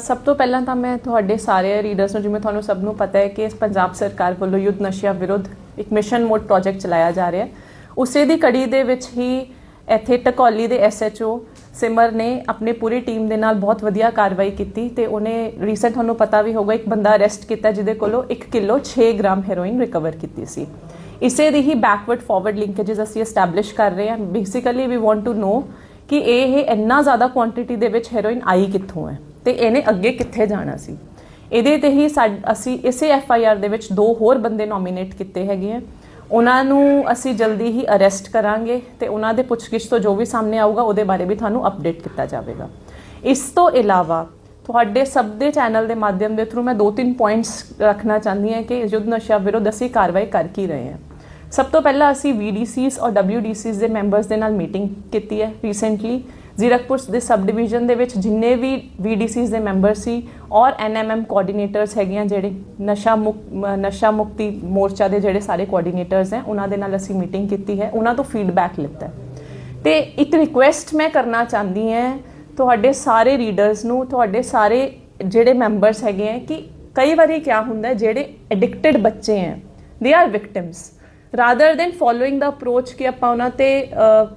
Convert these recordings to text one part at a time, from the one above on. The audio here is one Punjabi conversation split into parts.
ਸਭ ਤੋਂ ਪਹਿਲਾਂ ਤਾਂ ਮੈਂ ਤੁਹਾਡੇ ਸਾਰੇ ਰੀਡਰਸ ਨੂੰ, ਜਿਵੇਂ ਤੁਹਾਨੂੰ ਸਭ ਨੂੰ ਪਤਾ ਹੈ ਕਿ ਪੰਜਾਬ ਸਰਕਾਰ ਵੱਲੋਂ ਯੁੱਧ ਨਸ਼ਿਆਂ ਵਿਰੁੱਧ ਇੱਕ ਮਿਸ਼ਨ ਮੋਡ ਪ੍ਰੋਜੈਕਟ ਚਲਾਇਆ ਜਾ ਰਿਹਾ ਹੈ। ਉਸੇ ਦੀ ਕੜੀ ਦੇ ਵਿੱਚ ਹੀ ਇੱਥੇ ਟਕੌਲੀ ਦੇ ਐਸਐਚਓ ਸਿਮਰ ਨੇ ਆਪਣੀ ਪੂਰੀ ਟੀਮ ਦੇ ਨਾਲ ਬਹੁਤ ਵਧੀਆ ਕਾਰਵਾਈ ਕੀਤੀ ਤੇ ਉਹਨੇ ਰੀਸੈਂਟ ਤੁਹਾਨੂੰ ਪਤਾ ਵੀ ਹੋਗਾ ਇੱਕ ਬੰਦਾ ਅਰੈਸਟ ਕੀਤਾ ਜਿਹਦੇ ਕੋਲੋਂ 1 ਕਿਲੋ 6 ਗ੍ਰਾਮ ਹੈਰੋਇਨ ਰਿਕਵਰ ਕੀਤੀ ਸੀ। ਇਸੇ ਦੀ ਹੀ ਬੈਕਵਰਡ ਫਾਰਵਰਡ ਲਿੰਕੇजेस ਅਸੀਂ ਐਸਟੈਬਲਿਸ਼ ਕਰ ਰਹੇ ਹਾਂ। Basically we want to know ਕਿ ਇਹ ਇੰਨਾ ਜ਼ਿਆਦਾ ਕੁਆਂਟੀਟੀ ਦੇ ਵਿੱਚ ਹੈਰੋਇਨ ਆਈ ਕਿੱਥੋਂ ਹੈ। ਤੇ ਇਹਨੇ ਅੱਗੇ ਕਿੱਥੇ ਜਾਣਾ ਸੀ? ਇਹਦੇ ਤੇ ਹੀ ਸਾਡ- ਅਸੀਂ ਇਸੇ ਐਫ ਆਈ ਆਰ ਦੇ ਵਿੱਚ ਦੋ ਹੋਰ ਬੰਦੇ ਨੋਮੀਨੇਟ ਕੀਤੇ ਹੈਗੇ ਆ। ਉਹਨਾਂ ਨੂੰ ਅਸੀਂ ਜਲਦੀ ਹੀ ਅਰੈਸਟ ਕਰਾਂਗੇ ਤੇ ਉਹਨਾਂ ਦੇ ਪੁੱਛਗਿੱਛ ਤੋਂ ਜੋ ਵੀ ਸਾਹਮਣੇ ਆਊਗਾ, ਉਹਦੇ ਬਾਰੇ ਵੀ ਤੁਹਾਨੂੰ ਅਪਡੇਟ ਕੀਤਾ ਜਾਵੇਗਾ। ਇਸ ਤੋਂ ਇਲਾਵਾ ਤੁਹਾਡੇ ਸਭ ਦੇ ਚੈਨਲ ਦੇ ਮਾਧਿਅਮ ਦੇ ਥਰੂ ਮੈਂ ਦੋ ਤਿੰਨ ਪੁਆਇੰਟਸ ਰੱਖਣਾ ਚਾਹੁੰਦੀ ਹਾਂ ਕਿ ਯੁੱਧ ਨਸ਼ਾ ਵਿਰੁੱਧ ਅਸੀਂ ਕਾਰਵਾਈ ਕਰ ਕੀ ਰਹੇ ਹਾਂ। ਸਭ ਤੋਂ ਪਹਿਲਾਂ ਅਸੀਂ VDCs ਔਰ WDCs ਦੇ ਮੈਂਬਰਸ ਦੇ ਨਾਲ ਮੀਟਿੰਗ ਕੀਤੀ ਹੈ ਰੀਸੈਂਟਲੀ ਜ਼ੀਰਕਪੁਰ ਦੇ ਸਬ ਡਿਵੀਜ਼ਨ ਦੇ ਵਿੱਚ ਜਿੰਨੇ ਵੀ VDCs ਦੇ ਮੈਂਬਰ ਸੀ ਔਰ NMM ਕੋਆਰਡੀਨੇਟਰਸ ਹੈਗੀਆਂ ਜਿਹੜੇ ਨਸ਼ਾ ਮੁਕ- ਨਸ਼ਾ ਮੁਕਤੀ ਮੋਰਚਾ ਦੇ ਜਿਹੜੇ ਸਾਰੇ ਕੋਆਰਡੀਨੇਟਰਸ ਹੈ, ਉਹਨਾਂ ਦੇ ਨਾਲ ਅਸੀਂ ਮੀਟਿੰਗ ਕੀਤੀ ਹੈ, ਉਹਨਾਂ ਤੋਂ ਫੀਡਬੈਕ ਲਿੱਤਾ ਹੈ। ਤੇ ਇੱਕ ਰਿਕੁਐਸਟ ਮੈਂ ਕਰਨਾ ਚਾਹੁੰਦੀ ਹਾਂ ਤੁਹਾਡੇ ਸਾਰੇ ਰੀਡਰਸ ਨੂੰ, ਤੁਹਾਡੇ ਸਾਰੇ ਜਿਹੜੇ ਮੈਂਬਰਸ ਹੈਗੇ ਹੈ ਕਿ ਕਈ ਵਾਰੀ ਕੀ ਹੁੰਦਾ ਜਿਹੜੇ ਐਡਿਕਟਡ ਬੱਚੇ ਹੈ they are victims rather than following the approach ਕਿ ਆਪਾਂ ਉਹਨਾਂ ਤੇ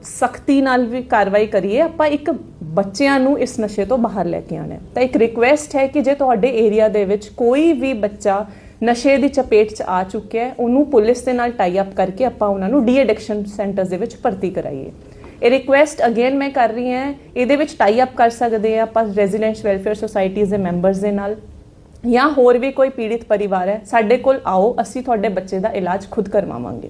ਸਖਤੀ ਨਾਲ ਵੀ ਕਾਰਵਾਈ ਕਰੀਏ, ਆਪਾਂ ਇੱਕ ਬੱਚਿਆਂ ਨੂੰ ਇਸ ਨਸ਼ੇ ਤੋਂ ਬਾਹਰ ਲੈ ਕੇ ਆਉਣਾ ਤਾਂ ਇੱਕ ਰਿਕੁਐਸਟ ਹੈ ਕਿ ਜੇ ਤੁਹਾਡੇ ਏਰੀਆ ਦੇ ਵਿੱਚ ਕੋਈ ਵੀ ਬੱਚਾ ਨਸ਼ੇ ਦੀ ਚਪੇਟ 'ਚ ਆ ਚੁੱਕਿਆ ਹੈ, ਉਹਨੂੰ ਪੁਲਿਸ ਦੇ ਨਾਲ ਟਾਈ ਅਪ ਕਰਕੇ ਆਪਾਂ ਉਹਨਾਂ ਨੂੰ ਡੀ ਐਡਿਕਸ਼ਨ ਸੈਂਟਰਸ ਦੇ ਵਿੱਚ ਭਰਤੀ ਕਰਾਈਏ। ਇਹ ਰਿਕੁਐਸਟ ਅਗੇਨ ਮੈਂ ਕਰ ਰਹੀ ਹਾਂ, ਇਹਦੇ ਵਿੱਚ ਟਾਈ ਅਪ ਕਰ ਸਕਦੇ ਆ ਆਪਾਂ ਰੈਜ਼ੀਡੈਂਟ ਵੈਲਫੇਅਰ ਸੁਸਾਇਟੀਜ਼ ਦੇ ਮੈਂਬਰਸ ਦੇ ਨਾਲ। ਜਾਂ ਹੋਰ ਵੀ ਕੋਈ ਪੀੜਿਤ ਪਰਿਵਾਰ ਹੈ, ਸਾਡੇ ਕੋਲ ਆਓ, ਅਸੀਂ ਤੁਹਾਡੇ ਬੱਚੇ ਦਾ ਇਲਾਜ ਖੁਦ ਕਰਵਾਵਾਂਗੇ।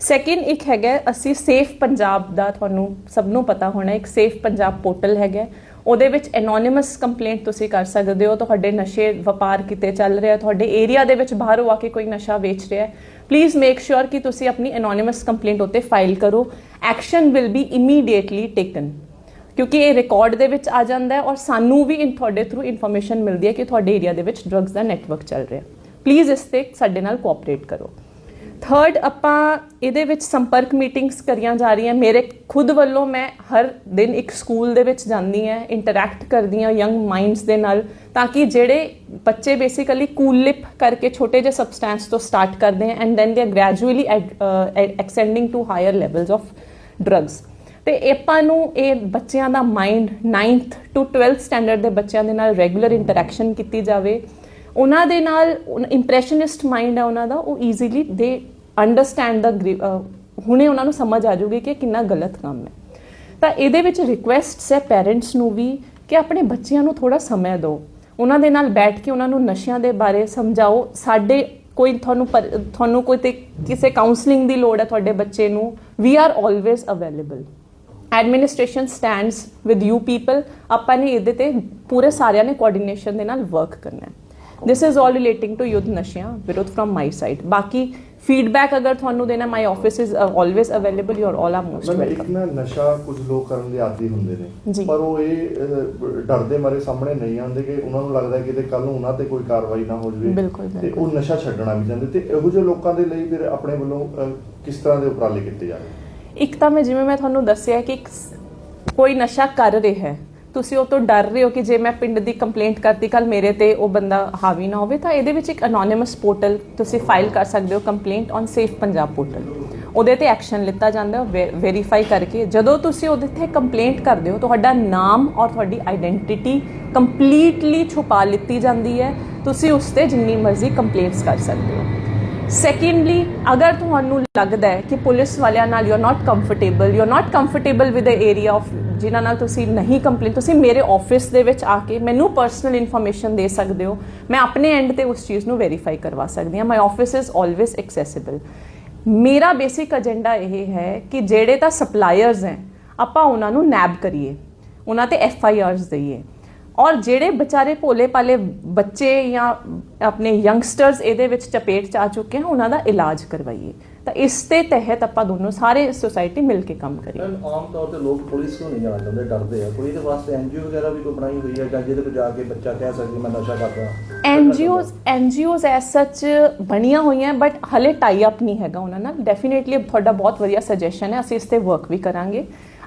ਸੈਕਿੰਡ ਇੱਕ ਹੈਗਾ, ਅਸੀਂ ਸੇਫ ਪੰਜਾਬ ਦਾ ਤੁਹਾਨੂੰ ਸਭ ਨੂੰ ਪਤਾ ਹੋਣਾ, ਇੱਕ ਸੇਫ ਪੰਜਾਬ ਪੋਰਟਲ ਹੈਗਾ। ਉਹਦੇ ਵਿੱਚ ਐਨੋਨਿਮਸ ਕੰਪਲੇਂਟ ਤੁਸੀਂ ਕਰ ਸਕਦੇ ਹੋ, ਤੁਹਾਡੇ ਨਸ਼ੇ ਵਪਾਰ ਕਿਤੇ ਚੱਲ ਰਿਹਾ, ਤੁਹਾਡੇ ਏਰੀਆ ਦੇ ਵਿੱਚ ਬਾਹਰੋਂ ਆ ਕੇ ਕੋਈ ਨਸ਼ਾ ਵੇਚ ਰਿਹਾ ਹੈ। ਪਲੀਜ਼ ਮੇਕ ਸ਼ੋਰ ਕਿ ਤੁਸੀਂ ਆਪਣੀ ਐਨੋਨਿਮਸ ਕੰਪਲੇਂਟ ਉੱਤੇ ਫਾਈਲ ਕਰੋ। Action will be immediately taken ਕਿਉਂਕਿ ਇਹ ਰਿਕਾਰਡ ਦੇ ਵਿੱਚ ਆ ਜਾਂਦਾ ਹੈ ਔਰ ਸਾਨੂੰ ਵੀ ਇਨ ਤੁਹਾਡੇ ਥਰੂ ਇਨਫੋਰਮੇਸ਼ਨ ਮਿਲਦੀ ਹੈ ਕਿ ਤੁਹਾਡੇ ਏਰੀਆ ਦੇ ਵਿੱਚ ਡਰੱਗਸ ਦਾ ਨੈਟਵਰਕ ਚੱਲ ਰਿਹਾ ਪਲੀਜ਼ ਇਸ ਤੇ ਸਾਡੇ ਨਾਲ ਕੋਆਪਰੇਟ ਕਰੋ। ਥਰਡ ਆਪਾਂ ਇਹਦੇ ਵਿੱਚ ਸੰਪਰਕ ਮੀਟਿੰਗਸ ਕਰੀਆਂ ਜਾ ਰਹੀਆਂ। ਮੇਰੇ ਖੁਦ ਵੱਲੋਂ ਮੈਂ ਹਰ ਦਿਨ ਇੱਕ ਸਕੂਲ ਦੇ ਵਿੱਚ ਜਾਂਦੀ ਹਾਂ ਇੰਟਰੈਕਟ ਕਰਦੀ ਹਾਂ ਯੰਗ ਮਾਈਂਡਸ ਦੇ ਨਾਲ, ਤਾਂ ਕਿ ਜਿਹੜੇ ਬੱਚੇ ਬੇਸਿਕਲੀ ਕੂਲ ਲਿਪ ਕਰਕੇ ਛੋਟੇ ਜਿਹੇ ਸਬਸਟੈਂਸ ਤੋਂ ਸਟਾਰਟ ਕਰਦੇ ਹਨ and then they are gradually extending to higher levels of drugs ਤੇ ਆਪਾਂ ਨੂੰ ਇਹ ਬੱਚਿਆਂ ਦਾ mind 9th to 12th standard ਦੇ ਬੱਚਿਆਂ ਦੇ ਨਾਲ ਰੈਗੂਲਰ ਇੰਟਰੈਕਸ਼ਨ ਕੀਤੀ ਜਾਵੇ। ਉਹਨਾਂ ਦੇ ਨਾਲ ਇੰਪ੍ਰੈਸ਼ਨਿਸਟ ਮਾਈਂਡ ਹੈ ਉਹਨਾਂ ਦਾ, ਉਹ ਈਜ਼ੀਲੀ ਦੇ ਅੰਡਰਸਟੈਂਡ ਦਾ ਹੁਣੇ ਉਹਨਾਂ ਨੂੰ ਸਮਝ ਆ ਜਾਊਗੀ ਕਿ ਇਹ ਕਿੰਨਾ ਗਲਤ ਕੰਮ ਹੈ। ਤਾਂ ਇਹਦੇ ਵਿੱਚ ਰਿਕੁਐਸਟਸ ਹੈ ਪੇਰੈਂਟਸ ਨੂੰ ਵੀ ਕਿ ਆਪਣੇ ਬੱਚਿਆਂ ਨੂੰ ਥੋੜਾ ਸਮਾਂ ਦਿਓ। ਉਹਨਾਂ ਦੇ ਨਾਲ ਬੈਠ ਕੇ ਉਹਨਾਂ ਨੂੰ ਨਸ਼ਿਆਂ ਦੇ ਬਾਰੇ ਸਮਝਾਓ। ਸਾਡੇ ਕੋਈ ਤੁਹਾਨੂੰ ਪਰ- ਤੁਹਾਨੂੰ ਕੋਈ ਤੇ ਕਿਸੇ ਕਾਉਂਸਲਿੰਗ ਦੀ ਲੋੜ ਹੈ ਤੁਹਾਡੇ ਬੱਚੇ ਨੂੰ we are always available administration stands with you people ਆਪਾਂ ਨੇ ਇਹਦੇ ਤੇ ਪੂਰੇ ਸਾਰਿਆਂ ਨੇ ਕੋਆਰਡੀਨੇਸ਼ਨ ਦੇ ਨਾਲ ਵਰਕ ਕਰਨਾ ਹੈ। This is all relating to ਯੁੱਧ ਨਸ਼ਿਆਂ ਵਿਰੁੱਧ ਫਰਮ ਮਾਈ ਸਾਈਡ ਬਾਕੀ ਫੀਡਬੈਕ ਅਗਰ ਤੁਹਾਨੂੰ ਦੇਣਾ my office is always available you are all are most ਮਤਲਬ ਇੱਕ ਵੈਲਕਮ ਨਾ ਨਸ਼ਾ ਕੁਝ ਲੋਕ ਕਰਨ ਦੇ ਆਦੀ ਹੁੰਦੇ ਜੀ। ਨੇ ਪਰ ਉਹ ਇਹ ਡਰਦੇ ਮਾਰੇ ਸਾਹਮਣੇ ਨਹੀਂ ਆਉਂਦੇ ਕਿ ਉਹਨਾਂ ਨੂੰ ਲੱਗਦਾ ਕਿ ਤੇ ਕੱਲ ਨੂੰ ਉਹਨਾਂ ਤੇ ਕੋਈ ਕਾਰਵਾਈ ਨਾ ਹੋ ਜਾਵੇ। ਤੇ। ਉਹ ਨਸ਼ਾ ਛੱਡਣਾ ਵੀ ਚਾਹੁੰਦੇ ਤੇ ਇਹੋ ਜਿਹੇ ਲੋਕਾਂ ਦੇ ਲਈ ਫਿਰ ਆਪਣੇ ਵੱਲੋਂ ਕਿਸ ਤਰ੍ਹਾਂ ਦੇ ਉਪਰਾਲੇ ਕੀਤੇ ਜਾਣਗੇ ਇੱਕ ਤਾਂ ਮੈਂ ਜਿਵੇਂ ਮੈਂ ਤੁਹਾਨੂੰ ਦੱਸਿਆ ਕਿ ਕੋਈ ਨਸ਼ਾ ਕਰ ਰਿਹਾ ਹੈ, ਤੁਸੀਂ ਉਹ ਤੋਂ ਡਰ ਰਹੇ ਹੋ ਕਿ ਜੇ ਮੈਂ ਪਿੰਡ ਦੀ ਕੰਪਲੇਂਟ ਕਰਤੀ ਕੱਲ ਮੇਰੇ ਤੇ ਉਹ ਬੰਦਾ ਹਾਵੀ ਨਾ ਹੋਵੇ, ਤਾਂ ਇਹਦੇ ਵਿੱਚ ਇੱਕ ਅਨੋਨਿਮਸ ਪੋਰਟਲ ਤੁਸੀਂ ਫਾਈਲ ਕਰ ਸਕਦੇ ਹੋ complaint on safe Punjab portal. ਉਹਦੇ ਤੇ ਐਕਸ਼ਨ ਲਿੱਤਾ ਜਾਂਦਾ ਵੈਰੀਫਾਈ ਕਰਕੇ। ਜਦੋਂ ਤੁਸੀਂ ਉਹਦੇ ਤੇ ਕੰਪਲੇਂਟ ਕਰਦੇ ਹੋ, ਤੁਹਾਡਾ ਨਾਮ ਔਰ ਤੁਹਾਡੀ ਆਇਡੈਂਟੀਟੀ ਕੰਪਲੀਟਲੀ ਛੁਪਾ ਲਿੱਤੀ ਜਾਂਦੀ ਹੈ। ਤੁਸੀਂ ਉਸ ਤੇ ਜਿੰਨੀ ਮਰਜ਼ੀ ਕੰਪਲੇਂਟਸ ਕਰ ਸਕਦੇ ਹੋ। ਸੈਕੰਡਲੀ ਅਗਰ ਤੁਹਾਨੂੰ ਲੱਗਦਾ ਹੈ ਕਿ ਪੁਲਿਸ ਵਾਲਿਆਂ ਨਾਲ you are not comfortable you are not comfortable with the area of ਜਿਨ੍ਹਾਂ ਨਾਲ ਤੁਸੀਂ ਨਹੀਂ ਕੰਪਲੇਂਟ ਤੁਸੀਂ ਮੇਰੇ ਆਫਿਸ ਦੇ ਵਿੱਚ ਆ ਕੇ ਮੈਨੂੰ ਪਰਸਨਲ ਇਨਫੋਰਮੇਸ਼ਨ ਦੇ ਸਕਦੇ ਹੋ। ਮੈਂ ਆਪਣੇ ਐਂਡ ਤੇ ਉਸ ਚੀਜ਼ ਨੂੰ ਵੈਰੀਫਾਈ ਕਰਵਾ ਸਕਦੀ ਹਾਂ। My office is always accessible ਮੇਰਾ ਬੇਸਿਕ ਏਜੰਡਾ ਇਹ ਹੈ ਕਿ ਜਿਹੜੇ ਤਾਂ ਸਪਲਾਇਰਸ ਹੈ, ਆਪਾਂ ਉਹਨਾਂ ਨੂੰ ਨੈਬ ਕਰੀਏ। ਉਹਨਾਂ ਤੇ ਐਫ ਆਈ ਆਰਸ ਦਈਏ। ਔਰ ਜਿਹੜੇ ਵਿਚਾਰੇ ਭੋਲੇ ਪਾਲੇ ਬੱਚੇ ਜਾਂ ਆਪਣੇ ਯੰਗਸਟਰਸ ਇਹਦੇ ਵਿੱਚ ਚਪੇਟ ਚ ਆ ਚੁੱਕੇ ਹਨ ਉਹਨਾਂ ਦਾ ਇਲਾਜ ਕਰਵਾਈਏ। ਤਾਂ ਇਸ ਦੇ ਤਹਿਤ ਆਪਾਂ ਦੋਨੋਂ ਸਾਰੇ ਸੋਸਾਇਟੀ ਮਿਲ ਕੇ ਕੰਮ ਕਰੀਏ। ਆਮ ਤੌਰ ਤੇ ਲੋਕ ਪੁਲਿਸ ਨੂੰ ਨਹੀਂ ਜਾਣਾ ਚਾਹੁੰਦੇ ਡਰਦੇ ਆ। ਕੋਈ ਇਹਦੇ ਵਾਸਤੇ ਐਨਜੀਓ ਵਗੈਰਾ ਵੀ ਕੋਈ ਬਣਾਈ ਹੋਈ ਹੈ ਜਾਂ ਜਿਹਦੇ ਕੋਲ ਜਾ ਕੇ ਬੱਚਾ ਕਹਿ ਸਕੇ ਮੈਂ ਨਸ਼ਾ ਕਰਦਾ ਐਨਜੀਓਜ਼ ਐਨਜੀਓਜ਼ ਐਸ ਸੱਚ ਬਣੀਆਂ ਹੋਈਆਂ ਬਟ ਹਲੇ ਟਾਈ ਅਪ ਨਹੀਂ ਹੈਗਾ ਉਹਨਾਂ ਨਾਲ। ਡੈਫੀਨਿਟਲੀ ਤੁਹਾਡਾ ਬਹੁਤ ਵਧੀਆ ਸੁਜੈਸ਼ਨ ਹੈ ਅਸੀਂ ਇਸ ਤੇ ਵਰਕ ਵੀ ਕਰਾਂਗੇ।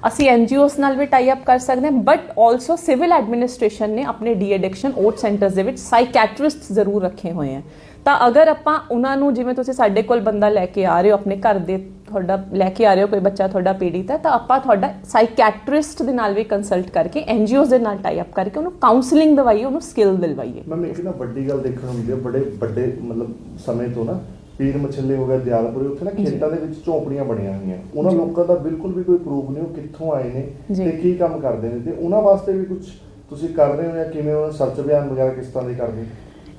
ਅਸੀਂ ਐਨਜੀਓਸ ਨਾਲ ਵੀ ਟਾਈ ਅਪ ਕਰ ਸਕਦੇ ਹਾਂ ਬਟ ਆਲਸੋ ਸਿਵਲ ਐਡਮਿਨਿਸਟ੍ਰੇਸ਼ਨ ਨੇ ਆਪਣੇ ਡੀ ਐਡਿਕਸ਼ਨ ਓਟ ਸੈਂਟਰਸ ਦੇ ਵਿੱਚ ਸਾਈਕੈਟ੍ਰਿਸਟ ਜ਼ਰੂਰ ਰੱਖੇ ਹੋਏ ਆ। ਤਾਂ ਅਗਰ ਆਪਾਂ ਉਹਨਾਂ ਨੂੰ, ਜਿਵੇਂ ਤੁਸੀਂ ਸਾਡੇ ਕੋਲ ਬੰਦਾ ਲੈ ਕੇ ਆ ਰਹੇ ਹੋ, ਆਪਣੇ ਘਰ ਦੇ ਤੁਹਾਡਾ, ਲੈ ਕੇ ਆ ਰਹੇ ਹੋ, ਕੋਈ ਬੱਚਾ ਤੁਹਾਡਾ ਪੀੜਿਤ ਹੈ, ਤਾਂ ਆਪਾਂ ਤੁਹਾਡਾ ਸਾਈਕੈਟ੍ਰਿਸਟ ਦੇ ਨਾਲ ਵੀ ਕੰਸਲਟ ਕਰਕੇ ਐਨਜੀਓਸ ਦੇ ਨਾਲ ਟਾਈ ਅਪ ਕਰਕੇ ਉਹਨੂੰ ਕਾਉਂਸਲਿੰਗ ਦਵਾਈਏ, ਉਹਨੂੰ ਸਕਿੱਲ ਦਿਲਵਾਈਏ। ਮੈਂ ਇੱਕ ਨਾ ਵੱਡੀ ਗੱਲ ਦੇਖਣ ਨੂੰ ਮਿਲੀ ਬੜੇ ਵੱਡੇ ਮਤਲਬ ਸਮੇਂ ਤੋਂ ਨਾ ਪੀਰ ਮਛੱਲੇ ਹੋ ਗਿਆ ਦਿਆਲਪੁਰੇ ਉੱਥੇ ਨਾ ਖੇਤਾਂ ਦੇ ਵਿੱਚ ਝੌਂਪੜੀਆਂ ਬਣੀਆਂ ਹੋਈਆਂ। ਉਹਨਾਂ ਲੋਕਾਂ ਦਾ ਬਿਲਕੁਲ ਵੀ ਕੋਈ ਪ੍ਰੂਫ ਨਹੀਂ ਉਹ ਕਿੱਥੋਂ ਆਏ ਨੇ। ਤੇ ਕੀ ਕੰਮ ਕਰਦੇ ਨੇ ਤੇ ਉਹਨਾਂ ਵਾਸਤੇ ਵੀ ਕੁਝ ਤੁਸੀਂ ਕਰ ਰਹੇ ਹੋ ਜਾਂ ਕਿਵੇਂ ਉਹਨਾਂ ਸਰਚ ਬਿਆਨ ਵਗੈਰਾ ਕਿਸ ਤਰ੍ਹਾਂ ਦੇ ਕਰਦੇ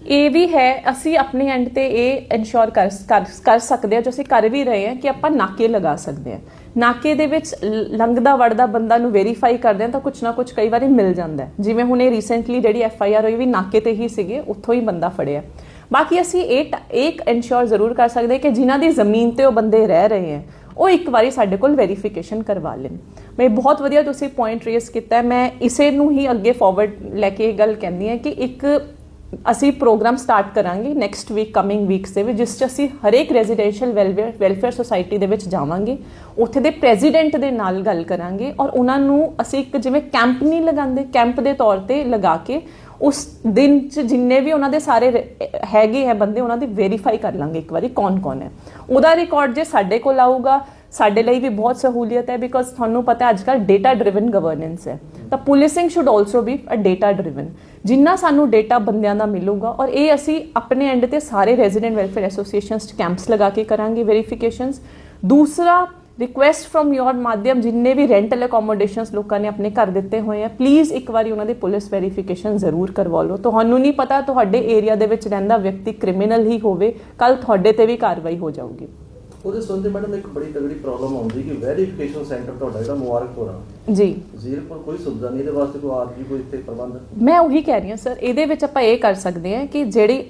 ਇਹ ਵੀ ਹੈ ਅਸੀਂ ਆਪਣੇ ਐਂਡ ਤੇ ਇਹ ਇਨਸ਼ੋਰ ਕਰ ਕਰ- ਸਕਦੇ ਹਾਂ ਜੋ ਅਸੀਂ ਕਰ ਵੀ ਰਹੇ ਹਾਂ ਕਿ ਆਪਾਂ ਨਾਕੇ ਲਗਾ ਸਕਦੇ ਹਾਂ। ਨਾਕੇ ਦੇ ਵਿੱਚ ਲੰਘਦਾ ਵੜਦਾ ਬੰਦਾ ਨੂੰ ਵੈਰੀਫਾਈ ਕਰਦੇ ਹਾਂ ਤਾਂ ਕੁਝ ਨਾ ਕੁਝ ਕਈ ਵਾਰੀ ਮਿਲ ਜਾਂਦਾ ਜਿਵੇਂ ਹੁਣ ਇਹ ਰੀਸੈਂਟਲੀ ਜਿਹੜੀ ਐਫ ਆਈ ਆਰ ਹੋਈ ਵੀ ਨਾਕੇ ਤੇ ਹੀ ਸੀਗੇ ਉੱਥੋਂ ਹੀ ਬੰਦਾ ਫੜਿਆ। ਬਾਕੀ ਅਸੀਂ ਇਹ ਟ- ਇੱਕ ਇਨਸ਼ੋਰ ਜ਼ਰੂਰ ਕਰ ਸਕਦੇ ਹਾਂ ਕਿ ਜਿਨ੍ਹਾਂ ਦੀ ਜ਼ਮੀਨ ਤੇ ਉਹ ਬੰਦੇ ਰਹਿ ਰਹੇ ਹੈ, ਉਹ ਇੱਕ ਵਾਰੀ ਸਾਡੇ ਕੋਲ ਵੈਰੀਫਿਕੇਸ਼ਨ ਕਰਵਾ ਲੈਣ। ਮੈਂ ਬਹੁਤ ਵਧੀਆ ਤੁਸੀਂ ਪੁਆਇੰਟ ਰੇਸ ਕੀਤਾ, ਮੈਂ ਇਸੇ ਨੂੰ ਹੀ ਅੱਗੇ ਫਾਰਵਰਡ ਲੈ ਕੇ ਇਹ ਗੱਲ ਕਹਿੰਦੀ ਹਾਂ ਕਿ ਇੱਕ ਅਸੀਂ ਪ੍ਰੋਗਰਾਮ ਸਟਾਰਟ ਕਰਾਂਗੇ ਨੈਕਸਟ ਵੀਕ ਕਮਿੰਗ ਵੀਕਸ ਦੇ ਵਿੱਚ, ਜਿਸ 'ਚ ਅਸੀਂ ਹਰੇਕ ਰੈਜ਼ੀਡੈਂਸ਼ੀਅਲ ਵੈਲਫੇਅਰ ਵੈਲਫੇਅਰ ਸੁਸਾਇਟੀ ਦੇ ਵਿੱਚ ਜਾਵਾਂਗੇ। ਉੱਥੇ ਦੇ ਪ੍ਰੈਜ਼ੀਡੈਂਟ ਦੇ ਨਾਲ ਗੱਲ ਕਰਾਂਗੇ ਔਰ ਉਹਨਾਂ ਨੂੰ ਅਸੀਂ ਇੱਕ ਜਿਵੇਂ ਕੈਂਪ ਨਹੀਂ ਲਗਾਉਂਦੇ ਕੈਂਪ ਦੇ ਤੌਰ ਤੇ ਲਗਾ ਕੇ ਉਸ ਦਿਨ 'ਚ ਜਿੰਨੇ ਵੀ ਉਹਨਾਂ ਦੇ ਸਾਰੇ ਹੈਗੇ ਹੈ ਬੰਦੇ, ਉਹਨਾਂ ਦੀ ਵੈਰੀਫਾਈ ਕਰ ਲਾਂਗੇ ਇੱਕ ਵਾਰੀ ਕੌਣ ਕੌਣ ਹੈ। ਉਹਦਾ ਰਿਕਾਰਡ ਜੇ ਸਾਡੇ ਕੋਲ ਆਊਗਾ, ਸਾਡੇ ਲਈ ਵੀ ਬਹੁਤ ਸਹੂਲੀਅਤ ਹੈ ਬਿਕੋਜ਼ ਤੁਹਾਨੂੰ ਪਤਾ ਅੱਜ ਅੱਜਕੱਲ ਡੇਟਾ ਡਰਿਵਨ ਗਵਰਨੈਂਸ ਹੈ। ਤਾਂ policing should also be a data driven ਜਿੰਨਾ ਸਾਨੂੰ ਡੇਟਾ ਬੰਦਿਆਂ ਦਾ ਮਿਲੂਗਾ ਔਰ ਇਹ ਅਸੀਂ ਆਪਣੇ ਐਂਡ ਤੇ ਸਾਰੇ ਰੈਜ਼ੀਡੈਂਟ ਵੈਲਫੇਅਰ ਐਸੋਸੀਏਸ਼ਨਸ ਚ ਕੈਂਪਸ ਲਗਾ ਕੇ ਕਰਾਂਗੇ ਵੈਰੀਫਿਕੇਸ਼ਨਸ ਦੂਸਰਾ ਰਿਕੁਐਸਟ ਫਰਮ ਯੋਰ ਮਾਧਿਅਮ ਜਿੰਨੇ ਵੀ ਰੈਂਟਲ ਅਕੋਮੋਡੇਸ਼ਨਸ ਲੋਕਾਂ ਨੇ ਆਪਣੇ ਘਰ ਦਿੱਤੇ ਹੋਏ ਆ ਪਲੀਜ਼ ਇੱਕ ਵਾਰੀ ਉਹਨਾਂ ਦੇ ਪੁਲਿਸ ਵੈਰੀਫਿਕੇਸ਼ਨ ਜ਼ਰੂਰ ਕਰਵਾ ਲਓ ਤੁਹਾਨੂੰ ਨਹੀਂ ਪਤਾ ਤੁਹਾਡੇ ਏਰੀਆ ਦੇ ਵਿੱਚ ਰਹਿੰਦਾ ਵਿਅਕਤੀ ਕ੍ਰਿਮੀਨਲ ਹੀ ਹੋਵੇ ਕੱਲ ਤੁਹਾਡੇ ਤੇ ਵੀ ਕਾਰਵਾਈ ਹੋ ਜਾਊਗੀ ਉਹਦੇ ਸੰਬੰਧੀ ਮੈਡਮ ਇੱਕ ਬੜੀ ਤਗੜੀ ਪ੍ਰੋਬਲਮ ਆਉਂਦੀ ਕਿ ਵੈਰੀਫਿਕੇਸ਼ਨ ਸੈਂਟਰ ਤੁਹਾਡਾ ਜਿਹੜਾ ਮੁਬਾਰਕਪੁਰ ਜੀ। ਜ਼ੀਰਪੁਰ ਕੋਈ ਸੁਵਿਧਾ ਨਹੀਂ ਇਹਦੇ ਵਾਸਤੇ ਕੋਈ ਆਰਜੀ ਕੋਈ ਇੱਥੇ ਪ੍ਰਬੰਧ? ਮੈਂ ਉਹੀ ਕਹਿ ਰਹੀ ਹਾਂ ਸਰ ਇਹਦੇ ਵਿੱਚ ਆਪਾਂ ਇਹ ਕਰ ਸਕਦੇ ਹਾਂ ਕਿ ਜਿਹੜੀ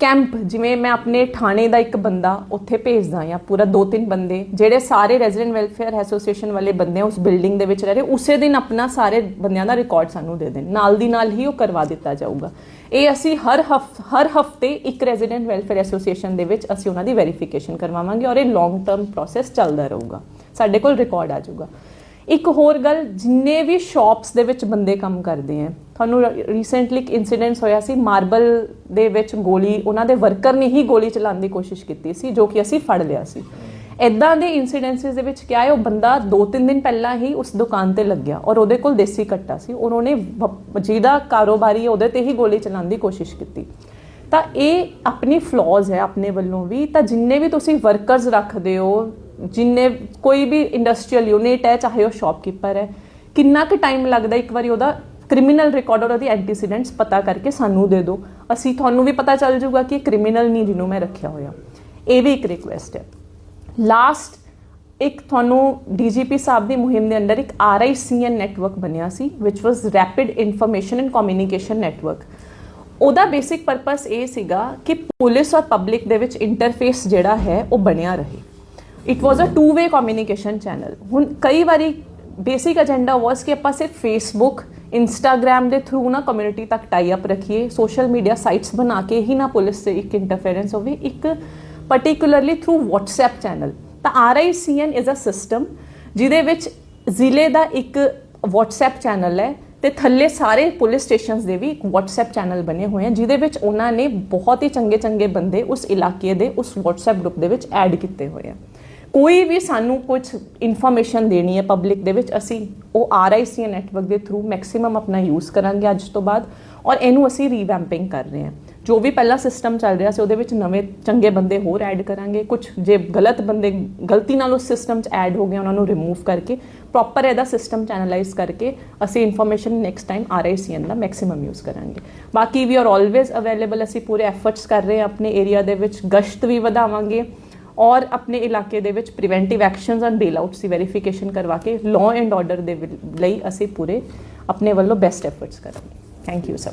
ਕੈਂਪ ਜਿਵੇਂ ਮੈਂ ਆਪਣੇ ਥਾਣੇ ਦਾ ਇੱਕ ਬੰਦਾ ਉੱਥੇ ਭੇਜਦਾ ਜਾਂ ਪੂਰਾ ਦੋ ਤਿੰਨ ਬੰਦੇ ਜਿਹੜੇ ਸਾਰੇ ਰੈਜ਼ੀਡੈਂਟ ਵੈਲਫੇਅਰ ਐਸੋਸੀਏਸ਼ਨ ਵਾਲੇ ਬੰਦੇ ਉਸ ਬਿਲਡਿੰਗ ਦੇ ਵਿੱਚ ਰਹਿ ਰਹੇ ਉਸੇ ਦਿਨ ਆਪਣਾ ਸਾਰੇ ਬੰਦਿਆਂ ਦਾ ਰਿਕਾਰਡ ਸਾਨੂੰ ਦੇ ਦੇਣ। ਨਾਲ ਦੀ ਨਾਲ ਹੀ ਉਹ ਕਰਵਾ ਦਿੱਤਾ ਜਾਊਗਾ। ਇਹ ਅਸੀਂ ਹਰ ਹਫ, ਹਰ ਹਫ਼ਤੇ ਇੱਕ ਰੈਜ਼ੀਡੈਂਟ ਵੈਲਫੇਅਰ ਐਸੋਸੀਏਸ਼ਨ ਦੇ ਵਿੱਚ ਅਸੀਂ ਉਹਨਾਂ ਦੀ ਵੈਰੀਫਿਕੇਸ਼ਨ ਕਰਵਾਵਾਂਗੇ ਔਰ ਇਹ ਲੌਂਗ ਟਰਮ ਪ੍ਰੋਸੈਸ ਚੱਲਦਾ ਰਹੂਗਾ। ਸਾਡੇ ਕੋਲ ਰਿਕਾਰਡ ਆ ਜਾਊਗਾ। ਇੱਕ ਹੋਰ ਗੱਲ, ਜਿੰਨੇ ਵੀ ਸ਼ਾਪਸ ਦੇ ਵਿੱਚ ਬੰਦੇ ਕੰਮ ਕਰਦੇ ਆ, ਤੁਹਾਨੂੰ ਰੀਸੈਂਟਲੀ ਇੱਕ ਇਨਸੀਡੈਂਟ ਹੋਇਆ ਸੀ ਮਾਰਬਲ ਦੇ ਵਿੱਚ ਗੋਲੀ, ਉਹਨਾਂ ਦੇ ਵਰਕਰ ਨੇ ਹੀ ਗੋਲੀ ਚਲਾਉਣ ਦੀ ਕੋਸ਼ਿਸ਼ ਕੀਤੀ ਸੀ, ਜੋ ਕਿ ਅਸੀਂ ਫੜ ਲਿਆ ਸੀ। ਇਦਾਂ ਦੇ ਇਨਸੀਡੈਂਟਸ ਦੇ ਵਿੱਚ ਕਿਹਾ ਹੈ, ਉਹ ਬੰਦਾ 2-3 ਦਿਨ ਪਹਿਲਾਂ ਹੀ ਉਸ ਦੁਕਾਨ ਤੇ ਲੱਗਿਆ ਔਰ ਉਹਦੇ ਕੋਲ ਦੇਸੀ ਕੱਟਾ ਸੀ। ਔਰ ਉਹਨੇ ਵ- ਜਿਹਦਾ ਕਾਰੋਬਾਰੀ ਉਹਦੇ ਤੇ ਹੀ ਗੋਲੀ ਚਲਾਉਣ ਦੀ ਕੋਸ਼ਿਸ਼ ਕੀਤੀ। ਤਾਂ ਇਹ ਆਪਣੀ ਫਲॉज ਹੈ, ਆਪਣੇ ਵੱਲੋਂ ਵੀ। ਤਾਂ ਜਿੰਨੇ ਵੀ ਤੁਸੀਂ ਵਰਕਰਸ ਰੱਖਦੇ ਹੋ, ਜਿੰਨੇ ਕੋਈ ਵੀ ਇੰਡਸਟਰੀਅਲ ਯੂਨਿਟ ਹੈ, ਚਾਹੇ ਉਹ ਸ਼ਾਪਕੀਪਰ ਹੈ, ਕਿੰਨਾ ਕੁ ਟਾਈਮ ਲੱਗਦਾ ਇੱਕ ਵਾਰੀ ਉਹਦਾ ਕ੍ਰਿਮੀਨਲ ਰਿਕਾਰਡ ਔਰ ਉਹਦੀ ਐਂਟੀਸੀਡੈਂਟਸ ਪਤਾ ਕਰਕੇ ਸਾਨੂੰ ਦੇ ਦਿਓ। ਅਸੀਂ ਤੁਹਾਨੂੰ ਵੀ ਪਤਾ ਚੱਲ ਜਾਊਗਾ ਕਿ ਇਹ ਕ੍ਰਿਮੀਨਲ ਨਹੀਂ ਜਿਹਨੂੰ ਮੈਂ ਰੱਖਿਆ ਹੋਇਆ। ਇਹ ਵੀ ਇੱਕ ਰਿਕੁਐਸਟ ਹੈ। ਲਾਸਟ ਇੱਕ ਤੁਹਾਨੂੰ ਡੀਜੀਪੀ ਸਾਹਿਬ ਦੀ ਮੁਹਿੰਮ ਦੇ ਅੰਡਰ ਇੱਕ ਆਰਆਈਸੀਐਨ ਨੈਟਵਰਕ ਬਣਿਆ ਸੀ, which was rapid information and communication network ਉਹਦਾ ਬੇਸਿਕ ਪਰਪਸ ਇਹ ਸੀਗਾ ਕਿ ਪੁਲਿਸ ਔਰ ਪਬਲਿਕ ਦੇ ਵਿੱਚ ਇੰਟਰਫੇਸ ਜਿਹੜਾ ਹੈ, ਉਹ ਬਣਿਆ ਰਹੇ। It was a two way communication channel ਹੁਣ ਕਈ ਵਾਰੀ ਬੇਸਿਕ ਏਜੰਡਾ ਵਾਸ ਕਿ ਆਪਾਂ ਸਿਰਫ ਫੇਸਬੁੱਕ ਇੰਸਟਾਗ੍ਰam ਦੇ ਥਰੂ ਨਾ ਕਮਿਊਨਿਟੀ ਤੱਕ ਟਾਈ ਅਪ ਰੱਖੀਏ ਸੋਸ਼ਲ ਮੀਡੀਆ ਸਾਈਟਸ ਬਣਾ ਕੇ ਹੀ ਨਾ ਪੁਲਿਸ ਤੇ ਇੱਕ ਇੰਟਰਫੇਰੈਂਸ ਹੋਵੇ, ਇੱਕ ਪਾਰਟਿਕੂਲਰਲੀ ਥਰੂ WhatsApp ਚੈਨਲ ਤਾਂ RICN ਇਜ਼ ਅ ਸਿਸਟਮ ਜਿਹਦੇ ਵਿੱਚ ਜ਼ਿਲ੍ਹੇ ਦਾ ਇੱਕ WhatsApp ਚੈਨਲ ਹੈ ਤੇ ਥੱਲੇ ਸਾਰੇ ਪੁਲਿਸ ਸਟੇਸ਼ਨਸ ਦੇ ਵੀ ਇੱਕ WhatsApp ਚੈਨਲ ਬਣੇ ਹੋਏ ਹਨ ਜਿਹਦੇ ਵਿੱਚ ਉਹਨਾਂ ਨੇ ਬਹੁਤ ਹੀ ਚੰਗੇ ਚੰਗੇ ਬੰਦੇ ਉਸ ਇਲਾਕੇ ਦੇ, ਉਸ WhatsApp ਗਰੁੱਪ ਦੇ ਵਿੱਚ ਐਡ ਕੀਤੇ ਹੋਏ ਆ। ਕੋਈ ਵੀ ਸਾਨੂੰ ਕੁਝ ਇਨਫੋਰਮੇਸ਼ਨ ਦੇਣੀ ਹੈ ਪਬਲਿਕ ਦੇ ਵਿੱਚ, ਅਸੀਂ ਉਹ RICN ਨੈਟਵਰਕ ਦੇ ਥਰੂ ਮੈਕਸਿਮਮ ਆਪਣਾ ਯੂਜ਼ ਕਰਾਂਗੇ ਅੱਜ ਤੋਂ ਬਾਅਦ ਔਰ ਇਹਨੂੰ ਅਸੀਂ ਰੀਵੈਂਪਿੰਗ ਕਰ ਰਹੇ ਹਾਂ। ਜੋ ਵੀ ਪਹਿਲਾ ਸਿਸਟਮ ਚੱਲ ਰਿਹਾ ਸੀ, ਉਹਦੇ ਵਿੱਚ ਨਵੇਂ ਚੰਗੇ ਬੰਦੇ ਹੋਰ ਐਡ ਕਰਾਂਗੇ। ਕੁਝ ਜੇ ਗਲਤ ਬੰਦੇ ਗਲਤੀ ਨਾਲ ਉਸ ਸਿਸਟਮ 'ਚ ਐਡ ਹੋ ਗਏ, ਉਹਨਾਂ ਨੂੰ ਰਿਮੂਵ ਕਰਕੇ ਪ੍ਰੋਪਰ ਇਹਦਾ ਸਿਸਟਮ ਚੈਨਲਾਈਜ਼ ਕਰਕੇ ਅਸੀਂ ਇਨਫੋਰਮੇਸ਼ਨ ਨੈਕਸਟ ਟਾਈਮ RICN ਦਾ ਮੈਕਸਿਮਮ ਯੂਜ਼ ਕਰਾਂਗੇ। ਬਾਕੀ ਵੀ ਆਰ ਆਲਵੇਜ਼ ਅਵੇਲੇਬਲ ਅਸੀਂ ਪੂਰੇ ਐਫਰਟਸ ਕਰ ਰਹੇ ਹਾਂ ਆਪਣੇ ਏਰੀਆ ਦੇ ਵਿੱਚ, ਗਸ਼ਤ ਵੀ ਵਧਾਵਾਂਗੇ ਔਰ ਆਪਣੇ ਇਲਾਕੇ ਦੇ ਵਿੱਚ preventive actions and bail outs the verification ਕਰਵਾ ਕੇ ਲਾਅ ਐਂਡ ਆਰਡਰ ਦੇ ਲਈ ਅਸੀਂ ਪੂਰੇ ਆਪਣੇ ਵੱਲੋਂ ਬੈਸਟ ਐਫਰਟਸ ਕਰਾਂਗੇ। Thank you sir